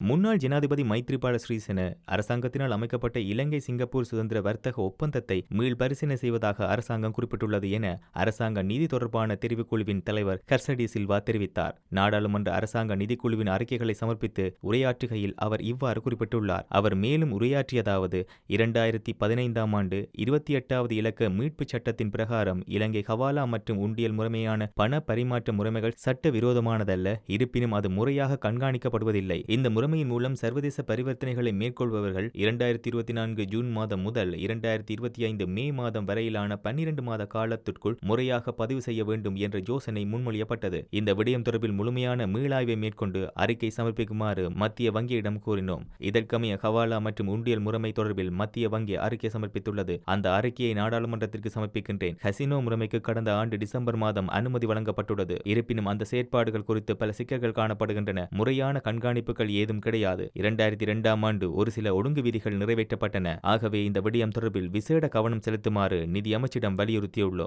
முன்னாள் ஜனாதிபதி மைத்ரிபால ஸ்ரீசேன அரசாங்கத்தினால் அமைக்கப்பட்ட இலங்கை சிங்கப்பூர் சுதந்திர வர்த்தக ஒப்பந்தத்தை மீள்பரிசீலனை செய்வதாக அரசாங்கம் குறிப்பிட்டுள்ளது என அரசாங்க நிதி தொடர்பான தெரிவுக்குழுவின் தலைவர் கர்சடி சில்வா தெரிவித்தார். நாடாளுமன்ற அரசாங்க நிதிக்குழுவின் அறிக்கைகளை சமர்ப்பித்து உரையாற்றுகையில் அவர் இவ்வாறு குறிப்பிட்டுள்ளார். அவர் மேலும் உரையாற்றியதாவது இரண்டாயிரத்தி பதினைந்தாம் ஆண்டு இருபத்தி எட்டாவது இலக்க மீட்புச் சட்டத்தின் பிரகாரம் இலங்கை ஹவாலா மற்றும் உண்டியல் முறைமையான பண பரிமாற்ற முறைமைகள் சட்ட விரோதமானதல்ல இருப்பினும் அது முறையாக கண்காணிக்கப்படுவதில்லை. இந்த முறைமையின் மூலம் சர்வதேச பரிவர்த்தனைகளை மேற்கொள்பவர்கள் இரண்டாயிரத்தி இருபத்தி நான்கு ஜூன் மாதம் முதல் இரண்டாயிரத்தி இருபத்தி ஐந்து மே மாதம் வரையிலான பன்னிரண்டு மாத காலத்திற்குள் முறையாக பதிவு செய்ய வேண்டும் என்ற யோசனை முன்மொழியப்பட்டது. இந்த விடயம் தொடர்பில் முழுமையான மீளாய்வை மேற்கொண்டு அறிக்கை சமர்ப்பிக்குமாறு மத்திய வங்கியிடம் கூறினோம் இதற்கமைய ஹவாலா மற்றும் உண்டியல் முறைமை தொடர்பில் மத்திய வங்கி அறிக்கை சமர்ப்பித்துள்ளது. அந்த அறிக்கையை நாடாளுமன்றத்திற்கு சமர்ப்பிக்கின்றேன். ஹசினோ முறைமைக்கு கடந்த ஆண்டு டிசம்பர் மாதம் அனுமதி வழங்கப்பட்டுள்ளது. இருப்பினும் அந்த செயற்பாடுகள் குறித்து பல சிக்கல்கள் காணப்படுகின்றன. முறையான கண்காணிப்புகள் ஏதும் கிடையாது. இரண்டாயிரத்தி இரண்டாம் ஆண்டு ஒரு சில ஒழுங்கு விதிகள் நிறைவேற்றப்பட்டன. ஆகவே இந்த விடயம் தொடர்பில் விசேட கவனம் செலுத்துமாறு நிதி அமைச்சிடம் வலியுறுத்தியுள்ளோம்.